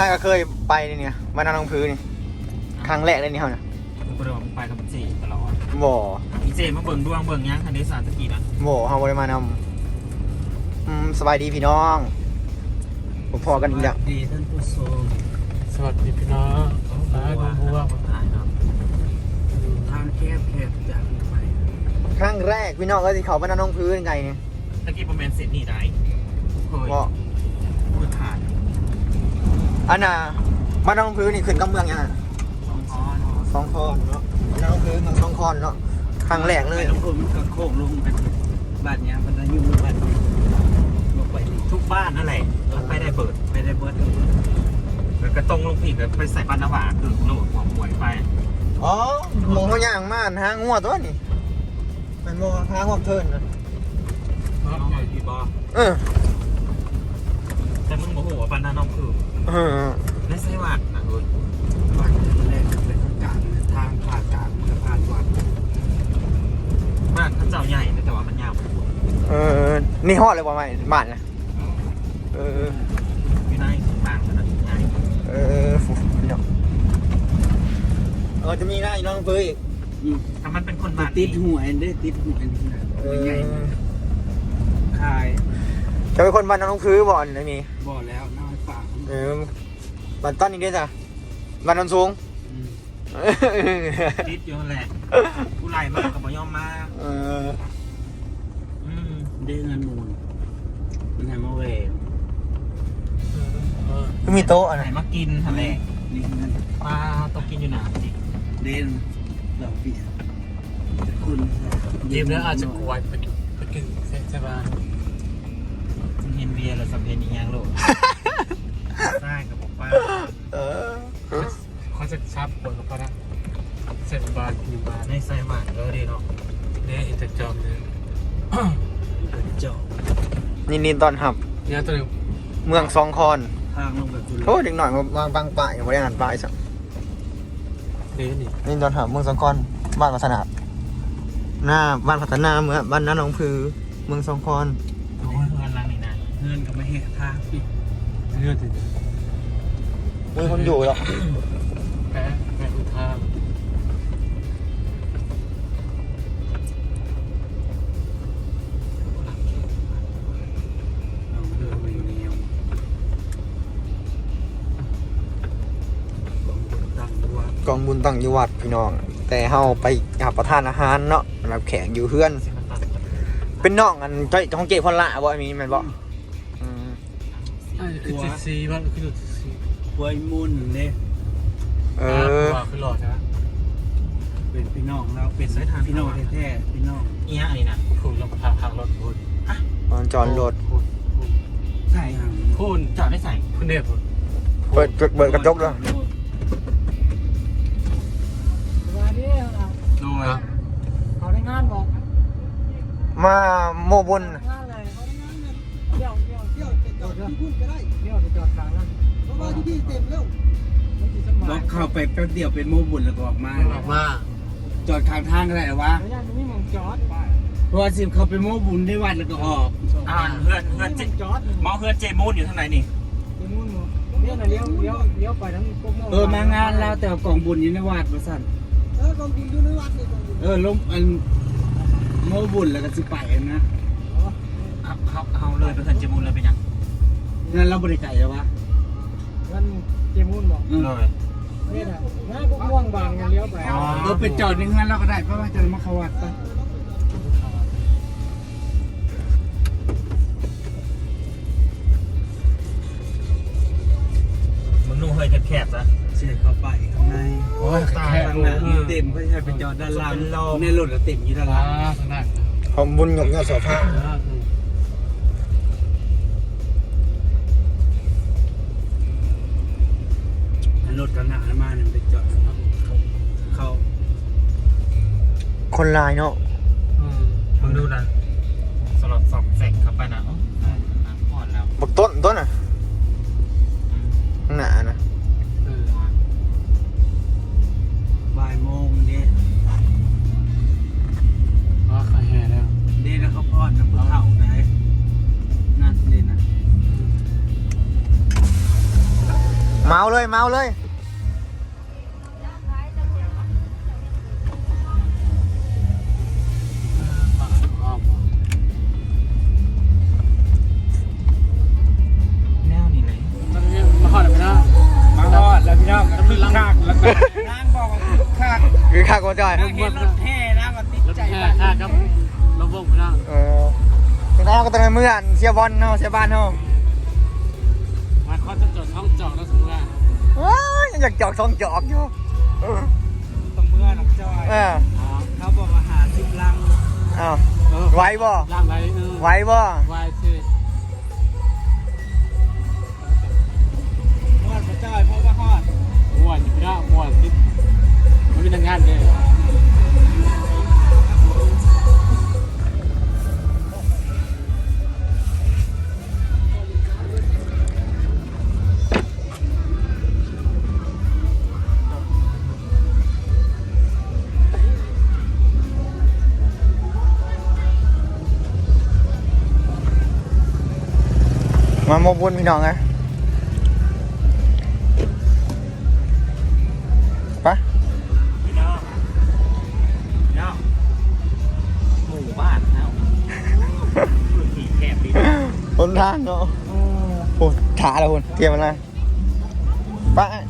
ข้าก็เคยไปนี่เนี่ยบ้านนาลงพื้นนี่ครั้งแรกเลยนี่เฮาเนะกูเดินไปกับเจตลอดบ่พี่เจมาเบิ่งดวงเบิ่งยังคันเดสานตะกี้นะบ่เฮาบ่ได้มานำอืมสบายดีพี่น้องผมพอกันอีกแล้ว ดีท่านผู้ชมสวัสดีพี่น้องฟ้าดูบัวทางแคบแคบจากนี้ไปครั้งแรกพี่น้องก็สิเขาบ้านนางพื้นไงนี่ตะกี้ประมาณเสร็จนี่ได้เฮ้ยบ่ พูดผ่าน อันน่ะบ้านนาลงพื้นนี่ขึ้นกับเมืองยังอะสองคอนสองคอนเนาะบ้านนาลงพื้นเมืองสองคอนเนาะครั้งแรกเลยลงทุนมันก็โค้งลงกันบ้านเนี้ยมันจะยุ่งบ้านลงไปนี่ทุกบ้านนั่นแหละไปได้เปิดไม่ได้เบิดแล้วก็ตรงลงผิดแล้วไปใส่บ้านนาวาคือโหลดหัวป่วยไปอ๋อหมองเขาย่างมาหางัวตัวนี่มันบ่หางัวเทินนะน้องพี่บอเออแต่มึงโมโหว่าบ้านนาน้องคือ เออไม่ใช่วัดนะเฮ้ยวัดแรกเป็นกลางทางผ่านกลางเพื่อผ่านวัดบ้านเขาเจ้าใหญ่แต่ว่ามันยาวเออนี่ฮอดเลยว่าไม่บ้านนะเอออยู่ในบ้านขนาดใหญ่เออฟูพี่น้องเออจะมีหน้าอีน้องเฟยอีกถ้ามันเป็นคนบ้านติดหัวเอ็นได้ติดหัวเอ็นนะเอใหญ่คายจะเป็นคนบ้านน้องพื้บ่อนนะมีบ่อแล้วน เออบ้านต้นนี่ด้วยจ้ะบ้านนนสูงติดอยู่นั่นแหละผู้ไล่มากกับบ่ยอมมาเอออืมได้เงินมูลมันให้มาเวรก็มีโต๊ะอะไหนนะมากินทะเลนี่เงินปลาต้องกินอยู่หนาสิเด่นดอกเบี้ยจะคุณเย็มแล้วอาจจะกวายไปกินไปกินเซนใช่ปะเห็นเบียร์แล้วาจะชับปวดกับพระนะเซนบาทหนึ่งบาทในไซมาร์ก็ดีเนาะเนี่ยอินเตอร์จอมเนี่ยเป็นเจาะยินดีต้อนรับ เนี่ยตัวหนึ่งเมืองสองคอนทางลงแบบคุณโทษเด็กหน่อยมาบางบางป่ายยังไม่ได้อ่านป่ายสักนี่นี่นี่ตอนถามเมืองสองคอนบ้านพัฒนาหน้าบ้านพัฒนาเมืองบ้านน้าหนองพือเมืองสองคอนโอ้ยเพื่อนรังนี่นะเงินก็ไม่แหกทางพี่เลือดติดมีคนอยู่หรอก แพ้แพ้อุทางเอาเดินไปอยู่ในยังตั้งตัวกองบุญตั้งอยู่วัดพี่น้อง แต่เฮาไปหาประทานอาหารเนาะรับแขกอยู่เพื่อน สิมันตัดเป็นน้องอันเจ้าของเกพอละบ่มีแม่นบ่อืมอ่าคือจุดซีบ้านคือจุดซีปวยมุนเนี่ย เออ ว่าคือหลอดนะเป็นพี่น้องเราเป็นพี่น้องแท้ๆพี่น้องเอียอะไรนะถูกลำพาทางรถพูดตอนจอดรถพูดพูดใช่ครับพูดจอดได้ใส่พูดเนี่ยพูดเปิดเปิดเปิดกระจกด้วยวันนี้เราโดยเขาได้งานบอกมาโมบุญงานอะไรเขาได้งานเนี่ยเที่ยวเที่ยวเที่ยวจะจอดที่พุ่นก็ได้เที่ยวจะจอดกลางนั่นเพราะว่าที่พี่เต็มแล้ว ไม่ติดสมัล็ยอกเข้าไปแป๊บเดียวเป็นโมบุญแล้วก็ออกมา ออกมาจอดข้างทางก็ได้หรอวะระยะนี้มองจอดไปเพราะว่าสิเขาไปโมบุญได้วัดแล้วก็ออกอ่านเพื่อนเพื่อนเจจอดมองเพื่อนเจมูนอยู่ทางไหนนี่ที่มุ่นหมดเลี้ยวนะเลี้ยวเลี้ยวเลี้ยวไปทั้งพวกเออมางานแล้วแต่กองบุญอยู่ในวัดมาสั่นเออกองบุญอยู่ในวัดนี่กองบุญเออลงอันโมบุญแล้วก็สิไปนะเขาเขาเขาเลยไปเพื่อนเจมูนเลยเป็นยังนั่นเราบริไก่แล้ววะงั้นเจมุ่นบอกเออเลย นี่นะงานพวกม่วงบางกันเลี้ยวไปเออเป็นจอดในงานเราก็ได้เพราะว่าจะมาเขาวัดปะมึงนุ่งเฮ้ยแคบๆซะเสียเข้าไปข้างในโอ้ยตายข้างหน้ามีเต็มก็ใช่เป็นจอดด้านล่างในรถก็เต็มอยู่ด้านอ่าล่างข้างหน้าของบุญหยกยอดโสภา รถกันหนามาเนี่ยไปจอดเขาคนลายเนาะอืมมึงดูนะสลับสอบแสกเข้าไปนะอ๋ออ่อนแล้วบักต้นต้นอะข้างหน้านะเออบ่ายโมงเด้ว่าเขาแห่แล้วเด้แล้วเขาพอดนะเพื่อเข่าได้นั่นเด้นะอ่าเมาเลยเมาเลย จอยนางเห็นรถแห่นะก็ติดรถใจแห่บ้านค่าครับลำวงไปนะเออถึงได้ก็ต้องไปเมื่อนเชียร์บอลเนาะเชียร์บ้านเนาะมาเขาจะจอดท้องจอดแล้วสมมติว่าว้ายยังอยากจอกสองจอกอยู่เออต้องเมื่อนักจอยเออเขาบอกว่าหาสิบลังอ้าวเออไหวบ่ล่างไรเออไหวบ่ไหวสิเมื่อพระจอยเพราะว่าฮอดม่วนอยู่พี่นะม่วนติดมันเป็นงานเลย มาโมบุญพี่น้องไงไปะพี่น้องพี่น้องหมู่บ้านเนาะพื้นที่แคบดีบนทางเนาะโอ้ช้าแล้วคุณเทียมอะไรไปะ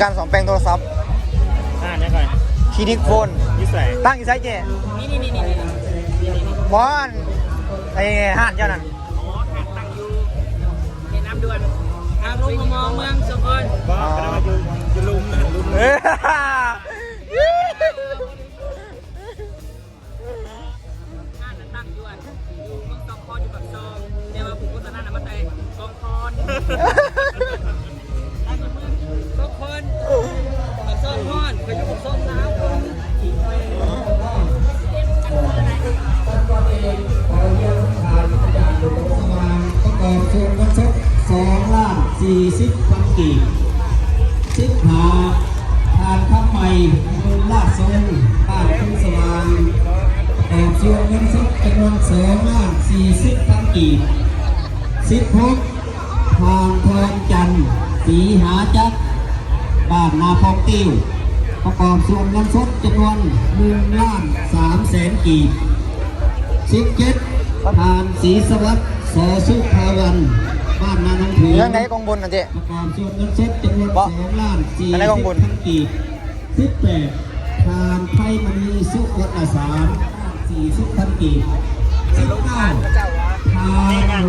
การสองแปลงโทรศัพท์อ่าเนี่ยก่อนคลินิกโฟนยิ่ใส่ตั้งอยู่ไซเจนี่นี่นี่นี่นี่นี่นี่บอนไอ้ห้านเจ้านั่นอ๋อทางตั้งอยู่ในน้ำด่วนทางลงมอเมืองสกลบ้าก็ได้มาอยู่อยู่ลุมนะลุมเอ้ยห้างตั้งอยู่อะอยู่เมืองสองคอนอยู่แบบซองเดี๋ยวมาผูกโฆษณาหน่ะมาแต่สองคอน เงินสดจำนวนสองล้านสี่สิบพันกีบสิบหกทางทองจันทร์สีหาจักรบ้านนาพองติ้วประกอบส่วนเงินสดจำนวนหนึ่งล้านสามแสนกีบสิบเจ็ดผ่านศรีสวัสดิ์สอสุภาวันบ้านนานังถือเรื่องไหนกองบุญนะเจ๊ประกอบส่วนเงินสดจำนวนสองล้านสี่อันไหนสิบของบุญพันกีบสิบแปดผ่านไพมณีสุวรรณสาร สี่สิบพันกีบสิบเก้าผ่าน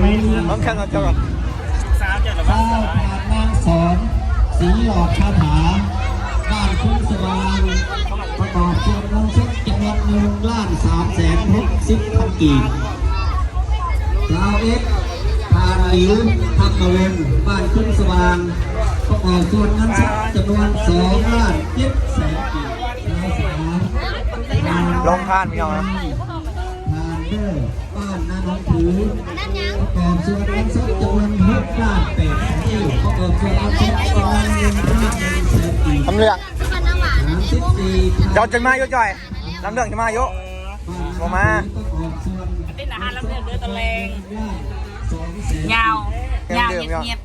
ลุงน้องแค่เราเจ้าก่อนสาวจะระวัเก้างผ่านนางสอนสีหลอดคาถาบ้านคุ้งสว่างประกอบส่วนเงินสดจำนวนหนึ่งล้านสามแสนหกสิบพันกีบดาวเอ็กทานหลิวทักมาเวนบ้านคุ้งสว่างประกอบส่วนเงินสดจำนวนสองล้านเจ็ดแสนกีบดาวสามลงทานพี่น้องนะทาน เดอร์บ้านนาหนองถือประกอบส่วนเงินสดจำนวนหกล้านแปดแสนกีบประกอบส่วนเงินสดจำนวนหนึ่งล้านหนึ่งแสนกีบทำเรื่องสามสิบสี่เจ้าจะมาเยอะจ่อยลำเรื่องจะมาเยอะบ่มาประกอบส่วนเป็นอาหารลำเลียงเดือตะเลงล้านสองแสนยาวเดิมยาวเดิมเงียบเงียบ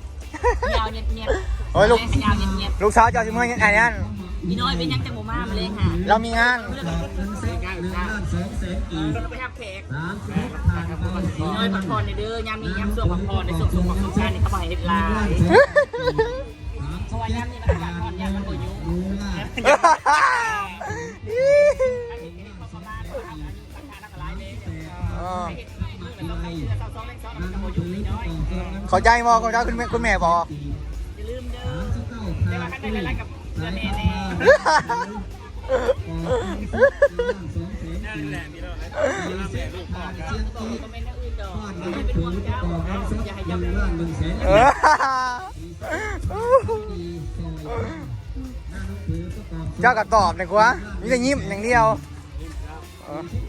ยาวเงียบเงียบโโอ้ยลูกขยาวเงียบลูกสาวเจ้าชิมเมื่อไงนั่นๆพี่น้อยเป็นยังจังโมมามาเลยค่ะ เรามีงานเงินเซ็ต หนึ่งล้านสองแสนกีบไปทำแขกสามสิบผ่านเก้าสิบพี่น้อยพักผ่อนในเด้อยามนี้ยามส่วงพักผ่อนในส่วงส่วงของการนี่เขาบอกให้เฮ็ดลายเพราะว่ายามนี้มันอากาศร้อนยามมันบ่ยุ่งรู้ล่ะเข้าใจมอเข้าใจคุณแม่คุณแม่บอกอย่าลืมเด้อสามสิบเก้าแต่ผ่าว่าขั้นใดไล่กับเดือนแน่แน่นั่นแหละมี เราเลยเสียลูกพ่อครับก็ไม่น่าอื่นดอกบ้านไม่นี้เจ้ากอบเงินสดอย่าให้หยันึ่บงล้านหนึ่งแสนเอกีอดีซอยหน้าน้องถือประกอบเจ้าก็ตอบหน่อยกว่ามีแต่ยิ้มอย่างเดียว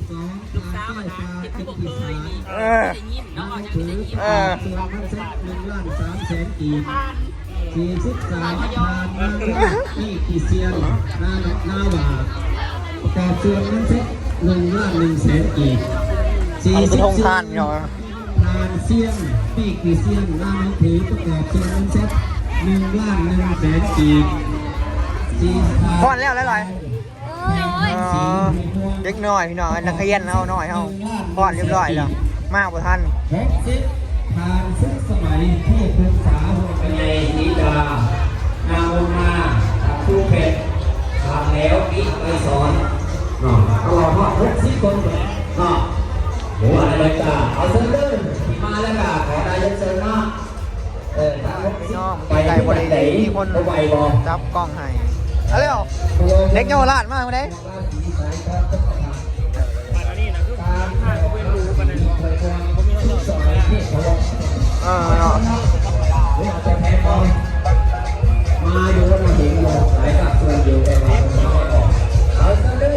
สองลูกตาสาวแก้วนะตาเก็บเป็ผู้นบ่ปีเคศายจนี่เออได้ยินน้องจะถือได้ยินเออตัวเงินสดหนึ่งล้านสามแสนกีบผ่านสี่สิบสามพันนี่กี่เซียนหน้าหน้าบ่าประกอบส่วนนั้นเซ็ต หนึ่งล้านหนึ่งแสนกีบอันนี้เป็นทงทานเนาะทานเซียนปีกกี่เซียนหน้าน้องถือประกอบส่วนนั้นเซ็ตหนึ่งล้านหนึ่งแสนกีบสี่สิบพอนแล้วหลายๆเออเด็กน้อยพี่น้องนักเรียนเอาหน่อยเอาพอนเรียบร้อยแล้วมากกว่าท่านหกสิบผ่านซึ่งสมัยที่ปรึกษาหัวเป็นในสีดานางวงมาครูเพชรทำแล้วอีกไปสอน เนาลอดว่าหกสิคนเนาะหัวอะไรจ้าเอาเซิร์ฟเวอร์ที่มาแล้วก็ขอนายกเซิร์ฟเนาะเออถ้าหกสิพี่บน้องไปไก่บริไหนมีคนไหวบ่จับกล้องให้เอาเร็วเด็กเยาวราชมากเลยมาแล้วนี่นะคือห้ากเป็นรู้กันเลยเออเนาะมาอยู่แล้วมาเห็นหมดหลายกับส่วนอยู่แต่ว่าไม่ออกเอาเด้อโอ้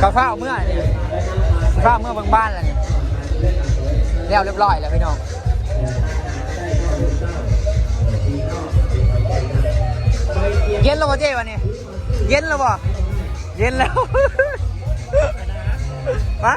ข้าวฟ้าเมื่อเนี่ยข้าวเมื่อบางบ้านแล้วเนี่ยเรียบเรียบร้อยแล้วพี่น้องเย็นแล้วป่เจ๊วันนี้เย็นแล้วป่เย็นแล้วมา